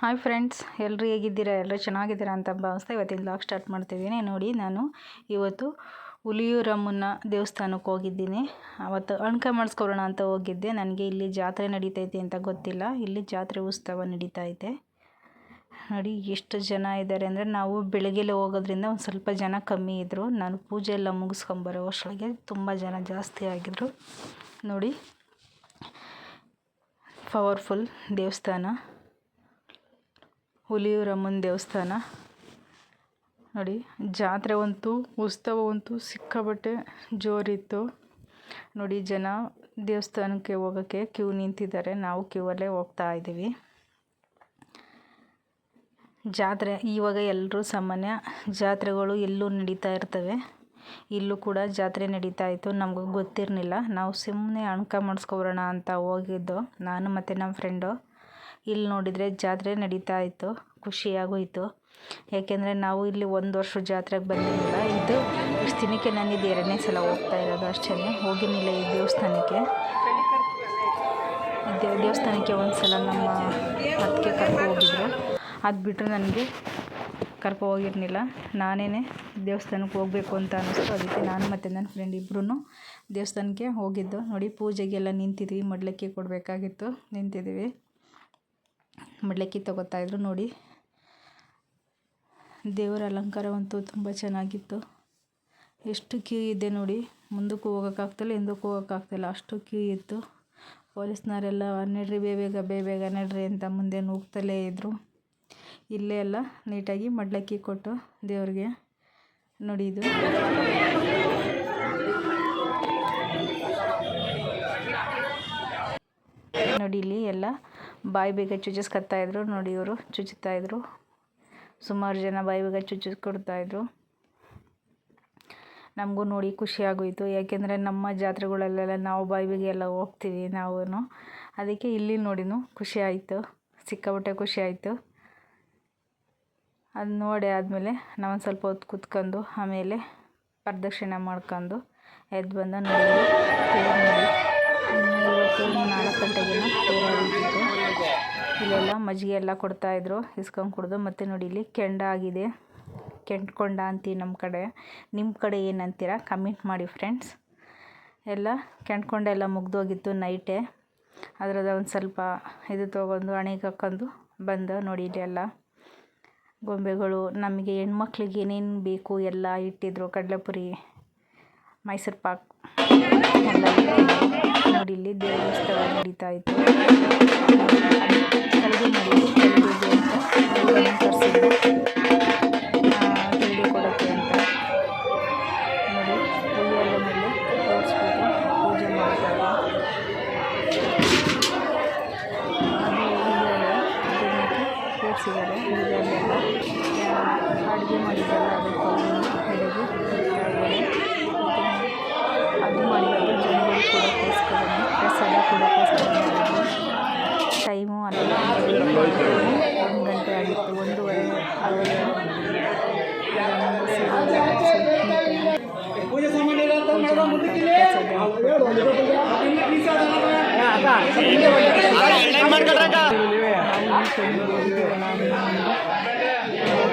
Hi friends ಎಲ್ಲರೂ ಹೇಗಿದ್ದೀರಾ? ಎಲ್ಲರೂ ಚೆನ್ನಾಗಿದ್ದೀರಾ ಅಂತ ಭಾವಿಸ್ತಾ ಇವತ್ತಿನ ಲಾಗ್ ಸ್ಟಾರ್ಟ್ ಮಾಡ್ತಿದ್ದೀನಿ. ನೋಡಿ, ನಾನು ಇವತ್ತು ಹುಲಿಯೂರಮ್ಮನ ದೇವಸ್ಥಾನಕ್ಕೆ ಹೋಗಿದ್ದೀನಿ. ಅವತ್ತು ಅಣ್ಕ ಮಾಡಿಸ್ಕೊಳ್ಳೋಣ ಅಂತ ಹೋಗಿದ್ದೆ. ನನಗೆ ಇಲ್ಲಿ ಜಾತ್ರೆ ನಡೀತೈತೆ ಅಂತ ಗೊತ್ತಿಲ್ಲ. ಇಲ್ಲಿ ಜಾತ್ರೆ ಉತ್ಸವ ನಡೀತಾ ಇದೆ ನೋಡಿ, ಎಷ್ಟು ಜನ ಇದ್ದಾರೆ ಅಂದರೆ, ನಾವು ಬೆಳಗ್ಗೆಲೆ ಹೋಗೋದ್ರಿಂದ ಒಂದು ಸ್ವಲ್ಪ ಜನ ಕಮ್ಮಿ ಇದ್ದರು. ನಾನು ಪೂಜೆ ಎಲ್ಲ ಮುಗಿಸ್ಕೊಂಬರೋ ಅಷ್ಟೊಳಗೆ ತುಂಬ ಜನ ಜಾಸ್ತಿ ಆಗಿದ್ರು ನೋಡಿ ಪವರ್ಫುಲ್ ದೇವಸ್ಥಾನ. ಹುಲಿಯೂರಮ್ಮನ ದೇವಸ್ಥಾನ. ನೋಡಿ, ಜಾತ್ರೆ ಅಂತೂ ಉತ್ಸವ ಅಂತೂ ಸಿಕ್ಕಾಬಟ್ಟೆ ಜೋರಿತ್ತು. ನೋಡಿ, ಜನ ದೇವಸ್ಥಾನಕ್ಕೆ ಹೋಗೋಕ್ಕೆ ಕ್ಯೂ ನಿಂತಿದ್ದಾರೆ. ನಾವು ಕ್ಯೂ ಅಲ್ಲೇ ಹೋಗ್ತಾ ಇದ್ದೀವಿ. ಜಾತ್ರೆ, ಇವಾಗ ಎಲ್ಲರೂ ಸಾಮಾನ್ಯ ಜಾತ್ರೆಗಳು ಎಲ್ಲೂ ನಡೀತಾ ಇರ್ತವೆ. ಇಲ್ಲೂ ಕೂಡ ಜಾತ್ರೆ ನಡೀತಾ ಇತ್ತು. ನಮಗೂ ಗೊತ್ತಿರಲಿಲ್ಲ. ನಾವು ಸುಮ್ಮನೆ ಅಣ್ಕ ಮಾಡಿಸ್ಕೊಬರೋಣ ಅಂತ ಹೋಗಿದ್ದು. ನಾನು ಮತ್ತು ನಮ್ಮ ಫ್ರೆಂಡು ಇಲ್ಲಿ ನೋಡಿದರೆ ಜಾತ್ರೆ ನಡೀತಾ ಇತ್ತು, ಖುಷಿಯಾಗೋಯಿತು. ಯಾಕೆಂದರೆ ನಾವು ಇಲ್ಲಿ ಒಂದು ವರ್ಷ ಜಾತ್ರೆಗೆ ಬಂದಿರಲಿಲ್ಲ ಇದು ಇಷ್ಟು ದಿನಕ್ಕೆ ನಾನು ಇದು ಎರಡನೇ ಸಲ ಹೋಗ್ತಾ ಇರೋದು ಅಷ್ಟೇ ಹೋಗಿರಲಿಲ್ಲ ಈ ದೇವಸ್ಥಾನಕ್ಕೆ. ದೇವ, ದೇವಸ್ಥಾನಕ್ಕೆ ಒಂದು ಸಲ ನಮ್ಮ ಅದಕ್ಕೆ ಕರ್ಕೊ ಹೋಗಿದ್ರು. ಅದು ಬಿಟ್ಟರೆ ನನಗೆ ಕರ್ಕೊ ಹೋಗಿರಲಿಲ್ಲ. ನಾನೇ ದೇವಸ್ಥಾನಕ್ಕೆ ಹೋಗಬೇಕು ಅಂತ ಅನ್ನಿಸ್ತು. ಅದಕ್ಕೆ ನಾನು ಮತ್ತು ನನ್ನ ಫ್ರೆಂಡ್ ಇಬ್ಬರೂ ದೇವಸ್ಥಾನಕ್ಕೆ ಹೋಗಿದ್ದು. ನೋಡಿ ಪೂಜೆಗೆಲ್ಲ ನಿಂತಿದ್ವಿ ಮಡ್ಲಕ್ಕಿ ಕೊಡಬೇಕಾಗಿತ್ತು. ನಿಂತಿದ್ದೀವಿ ಮಡ್ಲಕ್ಕಿ ತೊಗೋತಾಯಿದ್ರು ನೋಡಿ. ದೇವರ ಅಲಂಕಾರವಂತೂ ತುಂಬ ಚೆನ್ನಾಗಿತ್ತು. ಎಷ್ಟು ಕ್ಯೂ ಇದೆ ನೋಡಿ. ಮುಂದಕ್ಕೂ ಹೋಗೋಕ್ಕಾಗ್ತಿಲ್ಲ, ಹಿಂದಕ್ಕೂ ಹೋಗೋಕ್ಕಾಗ್ತಿಲ್ಲ. ಅಷ್ಟು ಕ್ಯೂ ಇತ್ತು. ಪೊಲೀಸ್ನವರೆಲ್ಲ ನಡ್ರಿ ಬೇಗ ಬೇಬೇಗ ಬೇಗ ನಡ್ರಿ ಅಂತ ಮುಂದೆ ನೂಗ್ತಲೇ ಇದ್ದರು ಇಲ್ಲೇ ಎಲ್ಲ ನೀಟಾಗಿ ಮಡ್ಲಕ್ಕಿ ಕೊಟ್ಟು ದೇವ್ರಿಗೆ ನೋಡಿ ಇದು. ನೋಡಿ ಇಲ್ಲಿ ಎಲ್ಲ ಬಾಯಿ ಬೇಗ ಇದ್ರು. ನೋಡಿ ಇವರು ಚುಚ್ಚುತ್ತಾಯಿದ್ರು ಸುಮಾರು ಜನ ಬಾಯಿ ಬೇಗ ಚುಚ್ಚಿಸ್ಕೊಡ್ತಾಯಿದ್ರು ನಮಗೂ ನೋಡಿ ಖುಷಿ ಆಗೋಯಿತು. ಯಾಕೆಂದರೆ ನಮ್ಮ ಜಾತ್ರೆಗಳಲ್ಲೆಲ್ಲ ನಾವು ಬಾಯಿ ಬೇಗ ಎಲ್ಲ ಹೋಗ್ತೀವಿ ನಾವು ಅದಕ್ಕೆ ಇಲ್ಲಿ ನೋಡಿನೂ ಖುಷಿ ಆಯಿತು. ಸಿಕ್ಕಾಪಟ್ಟೆ ಖುಷಿ ಆಯಿತು. ಅದು ನೋಡಿ ಆದಮೇಲೆ ನಾವೊಂದು ಸ್ವಲ್ಪ ಹೊತ್ತು ಕುತ್ಕೊಂಡು ಆಮೇಲೆ ಪ್ರದಕ್ಷಿಣೆ ಮಾಡ್ಕೊಂಡು ಎದ್ದು ಬಂದು ನೋಡಿ. ಇವತ್ತು ನಾಲ್ಕು ಗಂಟೆಗೆ ತೇರು ಇಲ್ಲೆಲ್ಲ ಮಜ್ಜಿಗೆ ಎಲ್ಲ ಕೊಡ್ತಾಯಿದ್ರು ಇಸ್ಕೊಂಡು ಕುಡಿದು ಮತ್ತು ನೋಡಿ ಇಲ್ಲಿ ಕೆಂಡ ಆಗಿದೆ. ಕೆಂಡ್ಕೊಂಡ ಅಂತೀವಿ ನಮ್ಮ ಕಡೆ. ನಿಮ್ಮ ಕಡೆ ಏನಂತೀರ? ಕಮೆಂಟ್ ಮಾಡಿ ಫ್ರೆಂಡ್ಸ್ ಎಲ್ಲ ಕೆಂಡ್ಕೊಂಡ ಎಲ್ಲ ಮುಗ್ದೋಗಿತ್ತು ನೈಟೇ ಅದ್ರದ್ದು ಒಂದು ಸ್ವಲ್ಪ ಇದು ತೊಗೊಂಡು, ಹಣೆಗೆ ಹಾಕ್ಕೊಂಡು ಬಂದು ನೋಡಿ ಇಲ್ಲಿ ಎಲ್ಲ ಗೊಂಬೆಗಳು. ನಮಗೆ ಹೆಣ್ಮಕ್ಳಿಗೆ ಏನೇನು ಬೇಕು ಎಲ್ಲ ಇಟ್ಟಿದ್ರು. ಕಡಲೆಪುರಿ ಮೈಸೂರು ಪಾಕ್. ಎಲ್ಲ ನೋಡಿ ಇಲ್ಲಿ ದೇವಸ್ಥಾನ ನಡೀತಾ ಇತ್ತು.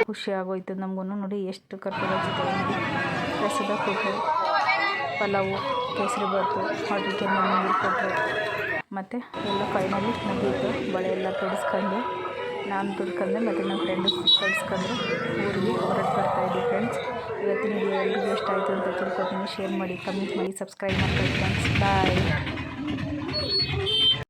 ಖುಷಿ ಆಗೋಯ್ತು ನಮಗೂ ನೋಡಿ ಎಷ್ಟು ನೋಡಿ ಪ್ರಸಾದ ಕೊಟ್ಟರು ಪಲಾವು, ಕೇಸರಿ ಬಾತು ಅದಕ್ಕೆ ನೀರು ಕೊಟ್ಟರು ಮತ್ತು ಎಲ್ಲ ಫೈನಲಿ ಮುಗೀತು ಬಳೆ ಎಲ್ಲ ತೊಡಸ್ಕೊಂಡು, ನಾನು ತೊಡ್ಕೊಂಡೆ ಮತ್ತು ನಮ್ಮ ಫ್ರೆಂಡು ತೊಡಿಸ್ಕೊಂಡ್ರು. ಊರಿಗೆ ಹೊರಗೆ ಬರ್ತಾಯಿದ್ವಿ ಫ್ರೆಂಡ್ಸ್ ಇವತ್ತಿನ ವಿಡಿಯೋ ಎಲ್ರಿಗೂ ಆಯಿತು ಶೇರ್ ಮಾಡಿ ಕಮೆಂಟ್ ಮಾಡಿ ಸಬ್ಸ್ಕ್ರೈಬ್ ಮಾಡ್ಕೊಳ್ಳಿ ಫ್ರೆಂಡ್ಸ್ ಬಾಯ್